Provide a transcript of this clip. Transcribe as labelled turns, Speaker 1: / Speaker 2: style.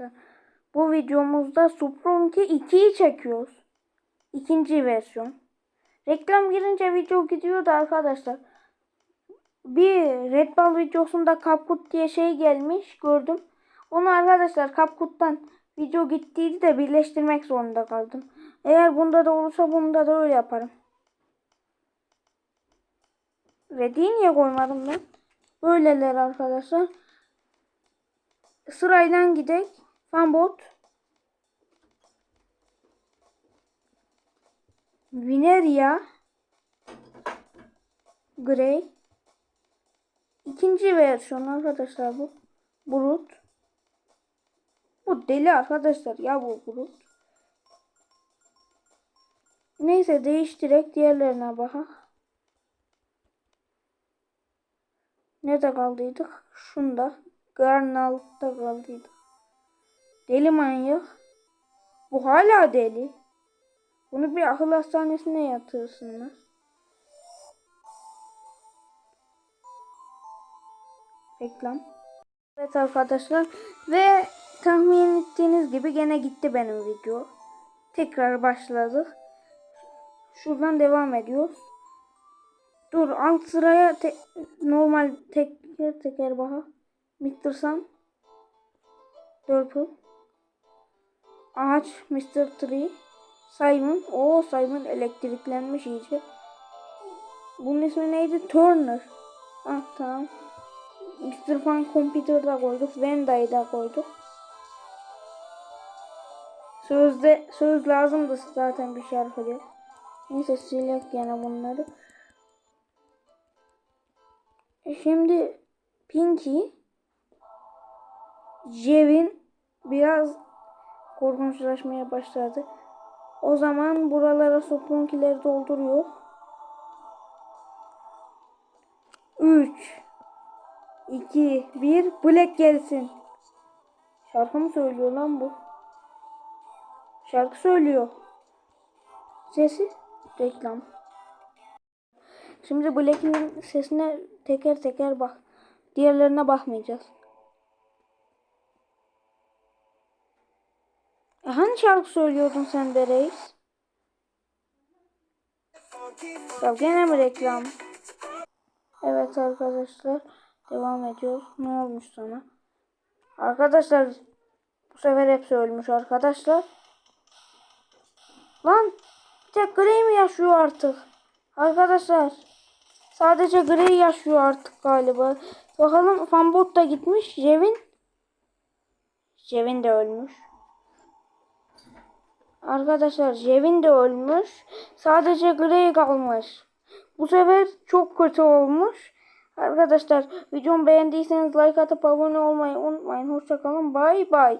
Speaker 1: arkadaşlar. Bu videomuzda Supronki 2'yi çekiyoruz. İkinci versiyon. Reklam girince video gidiyordu arkadaşlar. Bir Red Bull videosunda Kapkut diye şey gelmiş gördüm. Onu arkadaşlar Kapkut'tan video gittiydi de birleştirmek zorunda kaldım. Eğer bunda da olursa bunda da öyle yaparım. Ready'yi niye koymadım ben? Böyleler arkadaşlar. Sırayla gidek. Fanbot. Vineria. Grey. İkinci versiyon arkadaşlar bu. Brut. Bu deli arkadaşlar ya bu Brut. Neyse değiştirek diğerlerine bakak. Nerede kaldıydık? Şunda. Garnalt'ta kaldıydık. Deli manyak. Bu hala deli. Bunu bir akıl hastanesine yatırsınlar. Reklam. Evet arkadaşlar ve tahmin ettiğiniz gibi gene gitti benim video. Tekrar başladık. Şuradan devam ediyoruz. Dur alt sıraya te normal teker teker baha. Mr. Sun. Ağaç Mr. Tree. Simon. O Simon elektriklenmiş iyice. Bunun ismi neydi? Turner. Ah tamam. Mr. Fan Computer'da koyduk. Venda'yı da koyduk. Sözde söz lazımdı zaten bir şarkı diye. Neyse silek yine bunları. E Şimdi Pinky Jevin biraz korkunçlaşmaya başladı. O zaman buralara soplonkileri dolduruyor. 3 2 1 Black gelsin. Şarkı mı söylüyor lan bu? Şarkı söylüyor. Sesi reklam. Şimdi Black'in sesine teker teker bak. Diğerlerine bakmayacağız. Hani şarkı söylüyordun sen de reis? Ya gene mi reklam? Evet arkadaşlar. Devam ediyoruz. Ne olmuş sana? Arkadaşlar bu sefer hepsi ölmüş arkadaşlar. Lan tek Grey mi yaşıyor artık? Arkadaşlar sadece Grey yaşıyor artık galiba. Bakalım Fanbot da gitmiş. Jevin Jevin de ölmüş. Arkadaşlar Jevin de ölmüş. Sadece Grey kalmış. Bu sefer çok kötü olmuş. Arkadaşlar videomu beğendiyseniz like atıp abone olmayı unutmayın. Hoşçakalın. Bay bay.